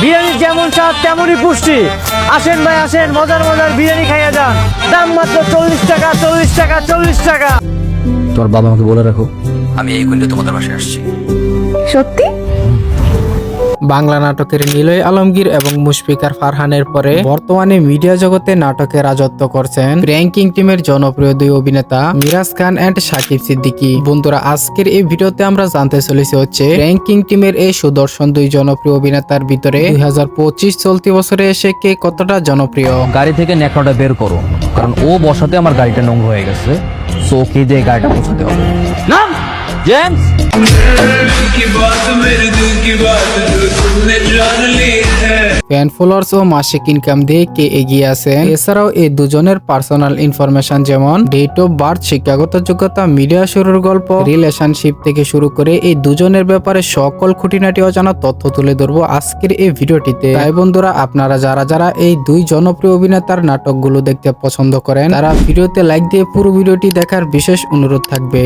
বিরিয়ানি যেমন স্বাদ তেমনই পুষ্টি। আসেন ভাই আসেন মজার মজার বিরিয়ানি খাইয়া যান। দাম মাত্র চল্লিশ টাকা চল্লিশ টাকা চল্লিশ টাকা। তোর বাবা আমাকে বলে রাখো। আমি এই কুইন্টে তোমাদের বাসায় আসছি। সত্যি? বাংলা নাটকের নিলয় আলমগীর এবং মুশফিকার ফারহানের পরে বর্তমানে মিডিয়া জগতে নাটকে রাজত্ব করছেন র্যাঙ্কিং টিমের জনপ্রিয় দুই অভিনেতা মিরাজ খান এন্ড সাকিব সিদ্দিকি। বন্ধুরা, আজকের এই ভিডিওতে আমরা জানতে চলেছি হচ্ছে র্যাঙ্কিং টিমের এই সুদর্শন দুই জনপ্রিয় অভিনেতার ভিতরে দুই হাজার পঁচিশ চলতি বছরে এসে কে কতটা জনপ্রিয়? গাড়ি থেকে ন্যাকড়াটা বের করো। কারণ ও বসাতে আমার গাড়িটা নোংরা হয়ে গেছে। সো দিয়ে গাড়িটা পৌঁছাতে হবে? না! জেমস ফ্যান ফলোয়ার্স ও মাসিক ইনকাম দিয়ে কে এগিয়ে আছে? এছাড়াও এই দুজনের পার্সোনাল ইনফরমেশন যেমন ডেট অফ বার্থ শিক্ষাগত যোগ্যতা মিডিয়া শুরুর গল্প রিলেশনশিপ থেকে শুরু করে এই দুজনের ব্যাপারে সকল খুঁটিনাটি অজানা তথ্য তুলে ধরবো আজকের এই ভিডিওটিতে। তাই বন্ধুরা, আপনারা যারা যারা এই দুই জনপ্রিয় অভিনেতার নাটকগুলো দেখতে পছন্দ করেন, তারা ভিডিওতে লাইক দিয়ে পুরো ভিডিওটি দেখার বিশেষ অনুরোধ থাকবে।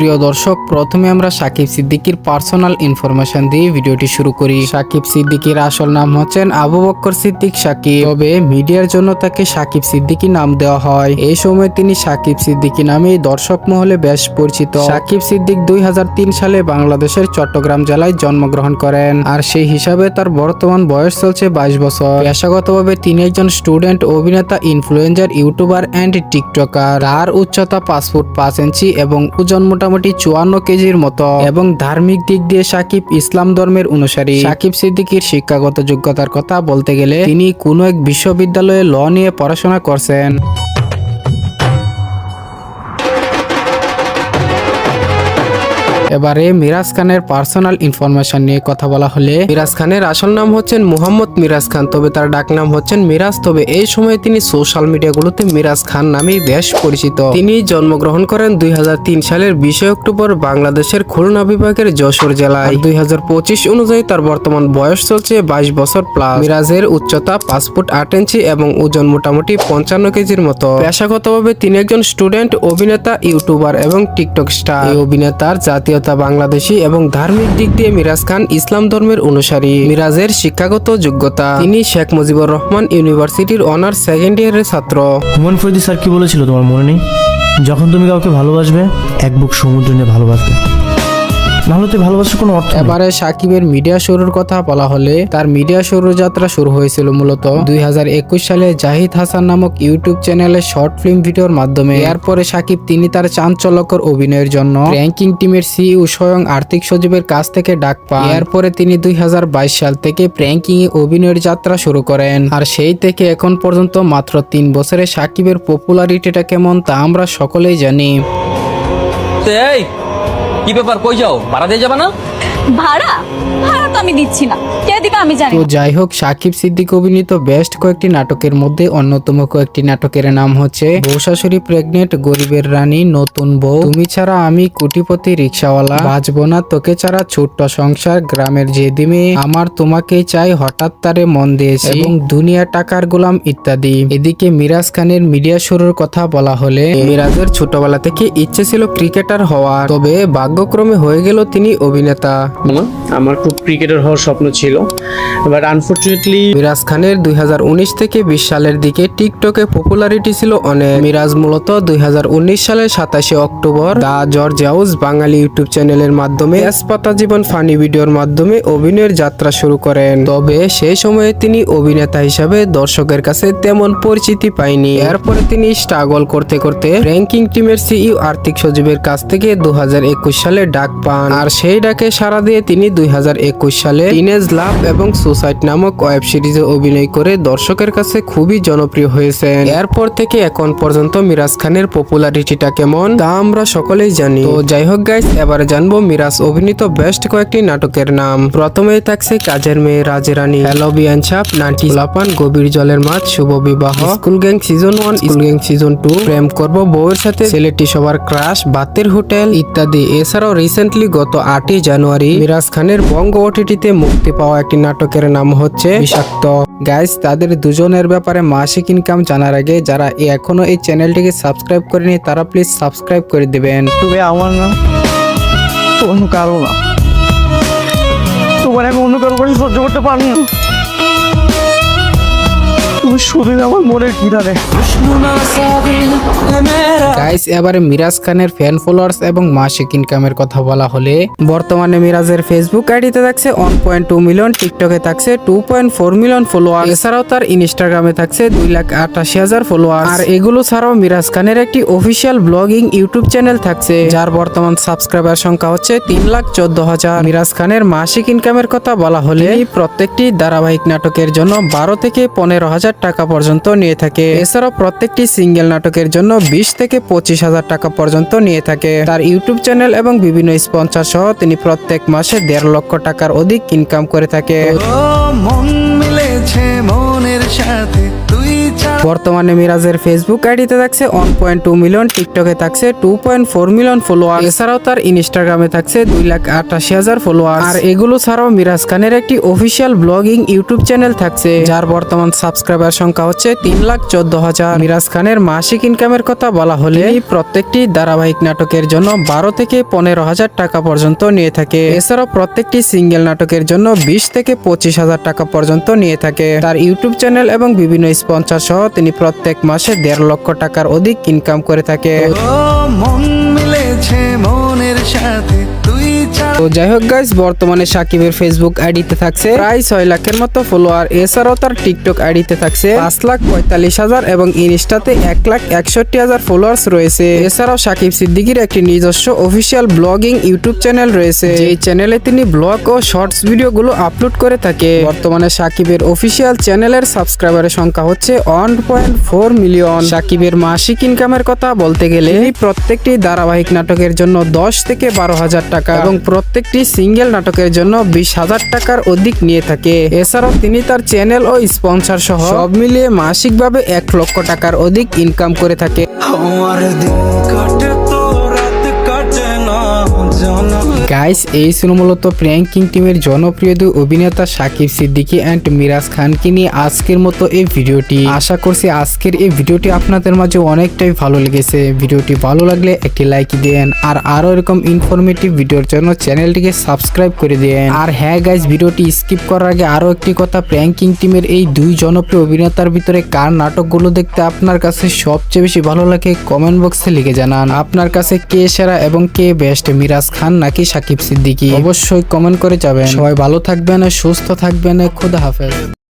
প্রিয় দর্শক, প্রথমে আমরা সাকিব সিদ্দিকির পার্সোনাল ইনফরমেশন দিয়ে ভিডিওটি শুরু করি। সাকিব সিদ্দিকির আসল নাম হচ্ছেন আবু বক্কর সিদ্দিক সাকিব। তবে মিডিয়ার জন্য তাকে সাকিব সিদ্দিকি নাম দেওয়া হয়। এই সময় তিনি সাকিব সিদ্দিকি নামে দর্শক মহলে বেশ পরিচিত। সাকিব সিদ্দিক দু হাজার তিন সালে বাংলাদেশের চট্টগ্রাম জেলায় জন্মগ্রহণ করেন আর সেই হিসাবে তার বর্তমান বয়স চলছে বাইশ বছর। পেশাগতভাবে তিনি একজন স্টুডেন্ট অভিনেতা ইনফ্লুয়েঞ্জার ইউটিউবার অ্যান্ড টিকটকার তার উচ্চতা পাঁচ ফুট পাঁচ ইঞ্চি এবং ওজন মোটামুটি চুয়ান্ন কেজির মতো। এবং ধার্মিক দিক দিয়ে সাকিব ইসলাম ধর্মের অনুসারী। সাকিব সিদ্দিকির শিক্ষাগত যোগ্যতার কথা বলতে গেলে তিনি কোনো এক বিশ্ববিদ্যালয়ে ল নিয়ে পড়াশোনা করছেন। এবারে মিরাজ খানের পার্সোনাল ইনফরমেশন নিয়ে কথা বলা হলে মিরাজ খানের আসল নাম হচ্ছেন মোহাম্মদ মিরাজ খান, তবে তার ডাক নাম হচ্ছেন মিরাজ। তবে এই সময়ে তিনি সোশ্যাল মিডিয়াগুলোতে মিরাজ খান নামেই বেশ পরিচিত। তিনি জন্মগ্রহণ করেন দুই হাজার তিন সালের বিশে অক্টোবর বাংলাদেশের খুলনা বিভাগের যশোর জেলায়। দুই হাজার পঁচিশ অনুযায়ী তার বর্তমান বয়স চলছে বাইশ বছর প্লাস মিরাজের উচ্চতা পাঁচ ফুট আট ইঞ্চি এবং ওজন মোটামুটি পঞ্চান্ন কেজির মতো। পেশাগতভাবে তিনি একজন স্টুডেন্ট, অভিনেতা, ইউটিউবার এবং টিকটক স্টার। অভিনেতার জাতীয়তা বাংলাদেশি এবং ধার্মিক দিক দিয়ে মিরাজ খান ইসলাম ধর্মের অনুসারী। মিরাজের শিক্ষাগত যোগ্যতা, তিনি শেখ মুজিবুর রহমান ইউনিভার্সিটির অনার্স সেকেন্ড ইয়ারের ছাত্র। হুমান ফরিদি স্যার কি বলেছিল তোমার মনে নেই? যখন তুমি কাউকে ভালোবাসবে, এক বুক সমুদ্র নিয়ে ভালোবাসবে। নাহলে তো ভালোবাসার কোনো অর্থ এবারে সাকিবের মিডিয়া শুরুর কথা বলা হলে তার মিডিয়া শুরুর যাত্রা শুরু হয়েছিল মূলত দুই হাজার একুশ সালে জাহিদ হাসান নামক ইউটিউব চ্যানেলে শর্ট ফিল্ম ভিডিওর মাধ্যমে। এরপরে সাকিব তিনি তার চাঞ্চল্যকর অভিনয়ের জন্য র্যাঙ্কিং টিমের সিইও স্বয়ং আর্থিক সচিবের কাছ থেকে ডাক পান। এরপরে তিনি দুই হাজার বাইশ সাল থেকে প্র্যাঙ্কিং এ অভিনয়ের যাত্রা শুরু করেন। আর সেই থেকে এখন পর্যন্ত মাত্র তিন বছরে সাকিবের পপুলারিটিটা কেমন তা আমরা সকলেই জানি। এই কি ব্যাপার? কই যাও? ভাড়া দিয়ে যাবে না? ভাড়া? ভাড়া তো আমি দিচ্ছি না। কে দিবে আমি জানি তো যাই হোক সাকিব সিদ্দিক অভিনীত বেস্ট কয়েকটি নাটকের মধ্যে অন্যতম কয়েকটি নাটকের নাম হচ্ছে বউ শাশুড়ি প্রেগনেন্ট গরিবের রানী নতুন বউ। তুমি ছাড়া আমি কোটিপতি রিক্সাওয়ালা। বাঁচবো না তোকে ছাড়া ছোট্ট সংসার গ্রামের যে দিমে আমার তোমাকেই চাই হঠাৎ তারে মন দিয়েছি। এবং দুনিয়া টাকার গোলাম ইত্যাদি। এদিকে মিরাজ খানের মিডিয়া শুরুর কথা বলা হলে মিরাজের ছোটবেলা থেকে ইচ্ছে ছিল ক্রিকেটার হওয়ার। তবে ভাগ্যক্রমে হয়ে গেল তিনি অভিনেতা। আমার খুব ক্রিকেটার হওয়ার স্বপ্ন ছিল। বাট আনফর্চুনেটলি মিরাজ খানের দুই থেকে বিশ সালের দিকে টিকটকে পপুলারিটি ছিল অনেক। মিরাজ মূলত দুই সালের সাতাশে অক্টোবর দা জর্জ হাউস বাঙালি ইউটিউব চ্যানেলের মাধ্যমে এসপাতা জীবন ফানি ভিডিওর মাধ্যমে অভিনয়ের যাত্রা শুরু করেন। তবে সেই সময়ে তিনি অভিনেতা হিসাবে দর্শকের কাছে তেমন পরিচিতি পায়নি। এরপরে তিনি স্ট্রাগল করতে করতে র্যাঙ্কিং টিমের সিইও আর্থিক সচিবের কাছ থেকে দুই হাজার একুশ সালে ডাক পান। আর সেই ডাকে সাড়া দিয়ে তিনি দুই হাজার একুশ সালে টিনেজ লাভ এবং সুসাইড নামক ওয়েব সিরিজে অভিনয় করে দর্শকের কাছে খুবই জনপ্রিয় হয়েছেন। এরপর থেকে এখন পর্যন্ত মিরাজ খানের পপুলারিটিটা কেমন, তা আমরা সকলেই জানি। তো যাই হোক গাইস এবার জানব মিরাজ অভিনীত বেস্ট কয়েকটি নাটকের নাম। প্রথমেই থাকছে কাজের মেয়ে রাজরানী হ্যালো বিয়ান ছাপ নাটি লাপান, গভীর জলের মাছ, Shubho Bibaho school gang season one school gang season two প্রেম করব বউয়ের সাথে ছেলেটি সবার ক্রাশ বাতের হোটেল ইত্যাদি। এছাড়াও রিসেন্টলি গত আটই জানুয়ারি মিরাজ খানের বঙ্গ ওটিটিতে মুক্তি পাওয়া একটি নাটকের নাম হচ্ছে বিষাক্ত। গাইস তাদের দুজনের ব্যাপারে মাসিক ইনকাম জানার আগে যারা এখনও এই চ্যানেলটিকে সাবস্ক্রাইব করেনি, তারা প্লিজ সাবস্ক্রাইব করে দিবেন। তবে আমার না অন্য না। তোমার আমি অন্য কারও সহ্য করতে পারি গাইস এবারে মিরাজ খানের ফ্যান ফলোয়ার্স এবং মাসিক ইনকামের কথা বলা হলে, বর্তমানে মিরাজের ফেসবুক আইডিতে থাকছে ওয়ান পয়েন্ট টু মিলিয়ন টিকটকে থাকছে two point four million follower এছাড়াও তার ইনস্টাগ্রামে থাকছে দুই লাখ আটাশি হাজার ফলোয়ার আর এগুলো ছাড়াও মিরাজ খানের একটি অফিসিয়াল ব্লগিং ইউটিউব চ্যানেল থাকছে, যার বর্তমান সাবস্ক্রাইবার সংখ্যা হচ্ছে তিন লাখ চোদ্দ হাজার। মিরাজ খানের মাসিক ইনকামের কথা বলা হলে প্রত্যেকটি ধারাবাহিক নাটকের জন্য বারো থেকে পনেরো হাজার টাকা পর্যন্ত নিয়ে থাকে। এছাড়াও প্রত্যেকটি সিঙ্গেল নাটকের জন্য বিশ থেকে পঁচিশ হাজার টাকা পর্যন্ত নিয়ে থাকে। তার ইউটিউব চ্যানেল এবং বিভিন্ন স্পন্সার সহ তিনি প্রত্যেক মাসে দেড় লক্ষ টাকার অধিক ইনকাম করে থাকে। বর্তমানে মিরাজের ফেসবুক আইডিতে থাকছে ওয়ান পয়েন্ট টু মিলিয়ন টিকটকে থাকছে two point four million follower এছাড়াও তার ইনস্টাগ্রামে থাকছে দুই লাখ আটাশি হাজার ফলোয়ার আর এগুলো ছাড়াও মিরাজ খানের একটি অফিসিয়াল ব্লগিং ইউটিউব চ্যানেল থাকছে। যার বর্তমান সাবস্ক্রাইবার সংখ্যা হচ্ছে তিন লাখ চোদ্দ হাজার। মিরাজ খানের মাসিক ইনকামের কথা বলা হলে প্রত্যেকটি ধারাবাহিক নাটকের জন্য বারো থেকে পনেরো হাজার টাকা পর্যন্ত নিয়ে থাকে। এছাড়াও প্রত্যেকটি সিঙ্গেল নাটকের জন্য বিশ থেকে পঁচিশ হাজার টাকা পর্যন্ত নিয়ে থাকে। তার ইউটিউব চ্যানেল এবং বিভিন্ন স্পন্সর সহ তিনি প্রত্যেক মাসে দেড় লক্ষ টাকার অধিক ইনকাম করে থাকে। তো যাই হোক গাইজ বর্তমানে সাকিবের ফেসবুক আইডিতে থাকছে প্রায় ছয় লাখের মতো ফলোয়ার এছাড়াও তার টিকটক আইডিতে থাকছে পাঁচ লাখ পঁয়তাল্লিশ হাজার এবং ইনস্টাতে এক লাখ একষট্টি হাজার ফলোয়ার্স রয়েছে। এছাড়াও সাকিব সিদ্দিকির একটি নিজস্ব অফিসিয়াল ব্লগিং ইউটিউব চ্যানেল রয়েছে এই চ্যানেলে তিনি ব্লগ ও শর্টস ভিডিও গুলো আপলোড করে থাকে। বর্তমানে সাকিবের অফিসিয়াল চ্যানেলের সাবস্ক্রাইবারের সংখ্যা হচ্ছে ওয়ান পয়েন্ট ফোর মিলিয়ন সাকিবের মাসিক ইনকামের কথা বলতে গেলে প্রত্যেকটি ধারাবাহিক নাটকের জন্য দশ থেকে বারো হাজার টাকা। এবং প্রত্যেকটি সিঙ্গেল নাটকের জন্য বিশ হাজার টাকার অধিক নিয়ে থাকে। এছাড়াও তিনি তার চ্যানেল ও স্পন্সর সহ সব মিলিয়ে মাসিকভাবে এক লক্ষ টাকার অধিক ইনকাম করে থাকে। গাইস এই ছিল মূলত প্র্যাঙ্কিং টিমের জনপ্রিয় দুই অভিনেতা সাকিব সিদ্দিকি অ্যান্ড মিরাজ খানকে নিয়ে আজকের মতো এই ভিডিওটি। আশা করছি আজকের এই ভিডিওটি আপনাদের মাঝে অনেকটাই ভালো লেগেছে। ভিডিওটি ভালো লাগলে একটি লাইক দেন আর আরও এরকম ইনফরমেটিভ ভিডিওর জন্য চ্যানেলটিকে সাবস্ক্রাইব করে দেন। আর হ্যাঁ গাইস ভিডিওটি স্কিপ করার আগে আরও একটি কথা প্র্যাঙ্কিং টিমের এই দুই জনপ্রিয় অভিনেতার ভিতরে কার নাটকগুলো দেখতে আপনার কাছে সবচেয়ে বেশি ভালো লাগে কমেন্ট বক্সে লিখে জানান। আপনার কাছে কে সেরা এবং কে বেস্ট মিরাজ খান নাকি সাকিব সিদ্দিকী। অবশ্যই কমেন্ট করে যাবেন। সবাই ভালো থাকবেন সুস্থ থাকবেন খুদা হাফেজ।